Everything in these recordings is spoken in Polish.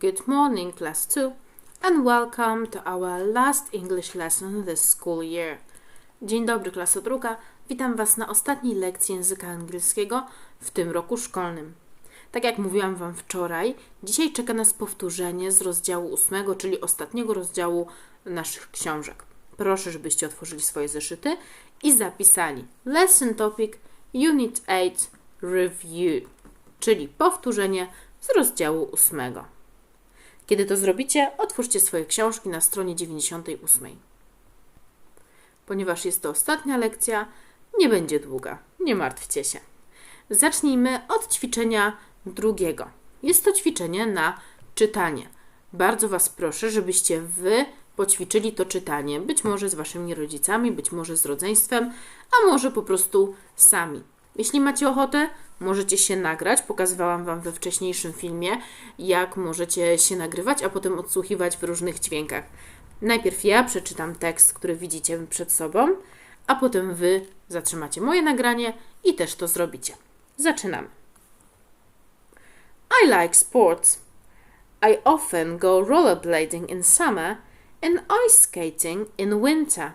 Good morning, class 2, and welcome to our last English lesson this school year. Dzień dobry, klaso druga. Witam Was na ostatniej lekcji języka angielskiego w tym roku szkolnym. Tak jak mówiłam Wam wczoraj, dzisiaj czeka nas powtórzenie z rozdziału ósmego, czyli ostatniego rozdziału naszych książek. Proszę, żebyście otworzyli swoje zeszyty i zapisali Lesson Topic Unit 8 Review, czyli powtórzenie z rozdziału ósmego. Kiedy to zrobicie, otwórzcie swoje książki na stronie 98. Ponieważ jest to ostatnia lekcja, nie będzie długa. Nie martwcie się. Zacznijmy od ćwiczenia drugiego. Jest to ćwiczenie na czytanie. Bardzo Was proszę, żebyście Wy poćwiczyli to czytanie. Być może z Waszymi rodzicami, być może z rodzeństwem, a może po prostu sami. Jeśli macie ochotę, możecie się nagrać. Pokazywałam Wam we wcześniejszym filmie, jak możecie się nagrywać, a potem odsłuchiwać w różnych dźwiękach. Najpierw ja przeczytam tekst, który widzicie przed sobą, a potem Wy zatrzymacie moje nagranie i też to zrobicie. Zaczynamy. I like sports. I often go rollerblading in summer and ice skating in winter.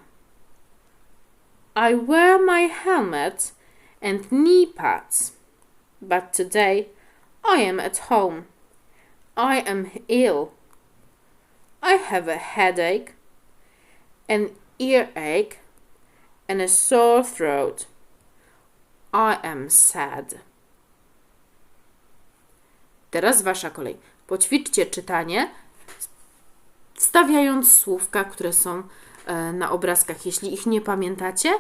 I wear my helmet and knee pads. But today I am at home. I am ill. I have a headache, an earache, and a sore throat. I am sad. Teraz wasza kolej. Poćwiczcie czytanie, wstawiając słówka, które są e, na obrazkach. Jeśli ich nie pamiętacie,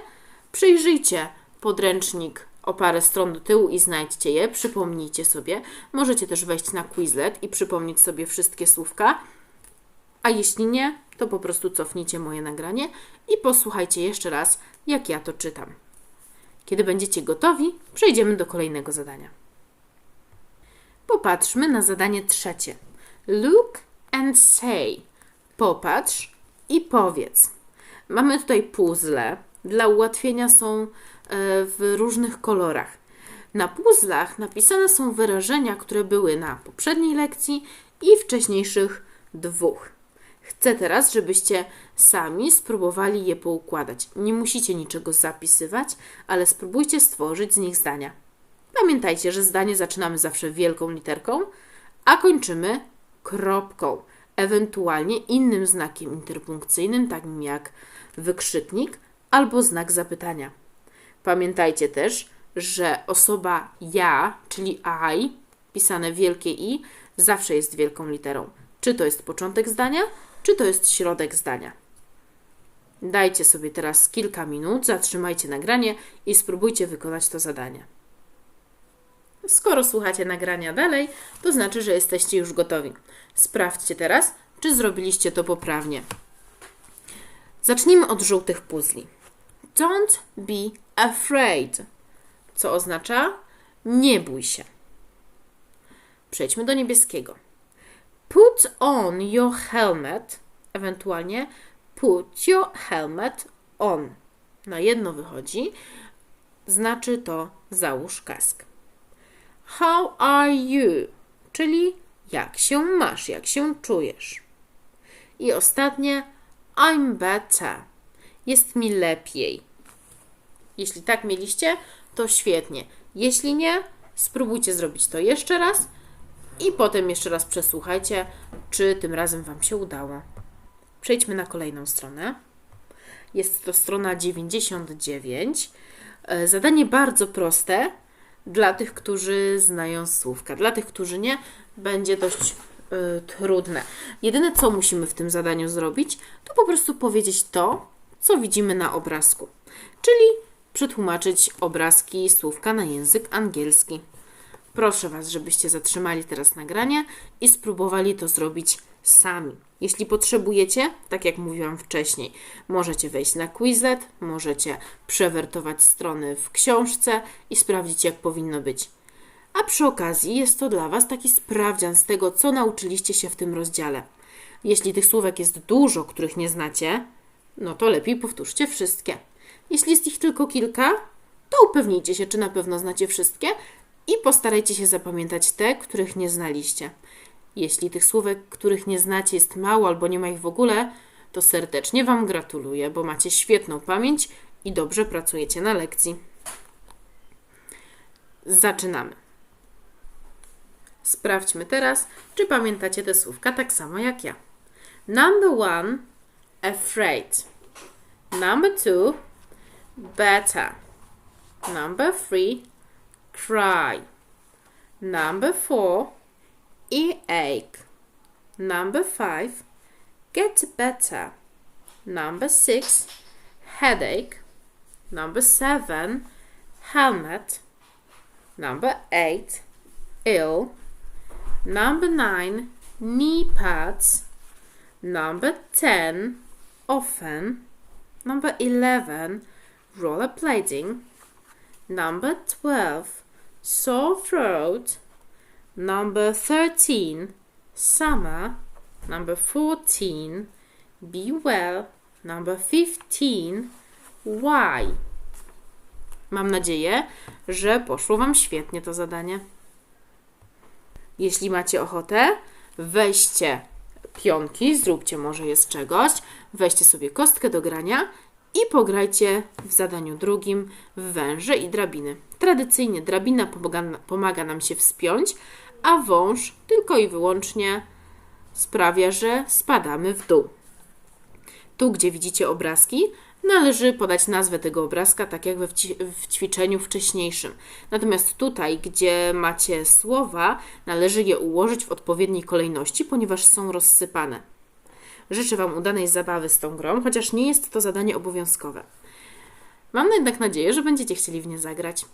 przyjrzyjcie podręcznik o parę stron do tyłu i znajdźcie je, przypomnijcie sobie. Możecie też wejść na Quizlet i przypomnieć sobie wszystkie słówka. A jeśli nie, to po prostu cofnijcie moje nagranie i posłuchajcie jeszcze raz, jak ja to czytam. Kiedy będziecie gotowi, przejdziemy do kolejnego zadania. Popatrzmy na zadanie trzecie. Look and say. Popatrz i powiedz. Mamy tutaj puzzle. Dla ułatwienia są e, w różnych kolorach. Na puzzlach napisane są wyrażenia, które były na poprzedniej lekcji i wcześniejszych dwóch. Chcę teraz, żebyście sami spróbowali je poukładać. Nie musicie niczego zapisywać, ale spróbujcie stworzyć z nich zdania. Pamiętajcie, że zdanie zaczynamy zawsze wielką literką, a kończymy kropką, ewentualnie innym znakiem interpunkcyjnym, takim jak wykrzyknik albo znak zapytania. Pamiętajcie też, że osoba ja, czyli I, pisane wielkie i, zawsze jest wielką literą. Czy to jest początek zdania, czy to jest środek zdania. Dajcie sobie teraz kilka minut, zatrzymajcie nagranie i spróbujcie wykonać to zadanie. Skoro słuchacie nagrania dalej, to znaczy, że jesteście już gotowi. Sprawdźcie teraz, czy zrobiliście to poprawnie. Zacznijmy od żółtych puzli. Don't be afraid, co oznacza nie bój się. Przejdźmy do niebieskiego. Put on your helmet, ewentualnie put your helmet on. Na jedno wychodzi, znaczy to załóż kask. How are you? Czyli jak się masz, jak się czujesz. I ostatnie I'm better. Jest mi lepiej. Jeśli tak mieliście, to świetnie. Jeśli nie, spróbujcie zrobić to jeszcze raz i potem jeszcze raz przesłuchajcie, czy tym razem Wam się udało. Przejdźmy na kolejną stronę. Jest to strona 99. E, zadanie bardzo proste dla tych, którzy znają słówka. Dla tych, którzy nie, będzie dość y, trudne. Jedyne, co musimy w tym zadaniu zrobić, to po prostu powiedzieć to, co widzimy na obrazku. Czyli przetłumaczyć obrazki słówka na język angielski. Proszę Was, żebyście zatrzymali teraz nagranie i spróbowali to zrobić sami. Jeśli potrzebujecie, tak jak mówiłam wcześniej, możecie wejść na Quizlet, możecie przewertować strony w książce i sprawdzić, jak powinno być. A przy okazji jest to dla Was taki sprawdzian z tego, co nauczyliście się w tym rozdziale. Jeśli tych słówek jest dużo, których nie znacie, no to lepiej powtórzcie wszystkie. Jeśli jest ich tylko kilka, to upewnijcie się, czy na pewno znacie wszystkie i postarajcie się zapamiętać te, których nie znaliście. Jeśli tych słówek, których nie znacie, jest mało albo nie ma ich w ogóle, to serdecznie Wam gratuluję, bo macie świetną pamięć i dobrze pracujecie na lekcji. Zaczynamy. Sprawdźmy teraz, czy pamiętacie te słówka tak samo jak ja. Number one, afraid. Number two, better. Number three, cry. Number four, earache. Number five, get better. Number six, headache. Number seven, helmet. Number eight, ill. Number nine, knee pads. Number ten, often. Number eleven, rollerblading. Number twelve, sore throat. Number thirteen, summer. Number fourteen, be well. Number fifteen, why. Mam nadzieję, że poszło Wam świetnie to zadanie. Jeśli macie ochotę, weźcie pionki, zróbcie może je z czegoś, weźcie sobie kostkę do grania i pograjcie w zadaniu drugim w węże i drabiny. Tradycyjnie drabina pomaga, pomaga nam się wspiąć, a wąż tylko i wyłącznie sprawia, że spadamy w dół. Tu, gdzie widzicie obrazki, należy podać nazwę tego obrazka, tak jak we w ćwiczeniu wcześniejszym. Natomiast tutaj, gdzie macie słowa, należy je ułożyć w odpowiedniej kolejności, ponieważ są rozsypane. Życzę Wam udanej zabawy z tą grą, chociaż nie jest to zadanie obowiązkowe. Mam jednak nadzieję, że będziecie chcieli w nie zagrać.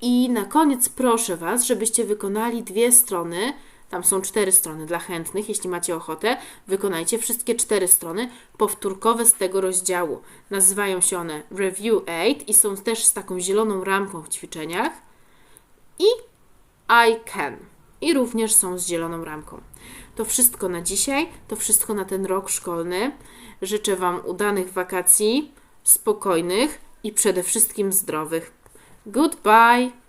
I na koniec proszę Was, żebyście wykonali dwie strony. Tam są cztery strony dla chętnych. Jeśli macie ochotę, wykonajcie wszystkie cztery strony powtórkowe z tego rozdziału. Nazywają się one Review 8 i są też z taką zieloną ramką w ćwiczeniach. I I can. I również są z zieloną ramką. To wszystko na dzisiaj, to wszystko na ten rok szkolny. Życzę Wam udanych wakacji, spokojnych i przede wszystkim zdrowych. Goodbye!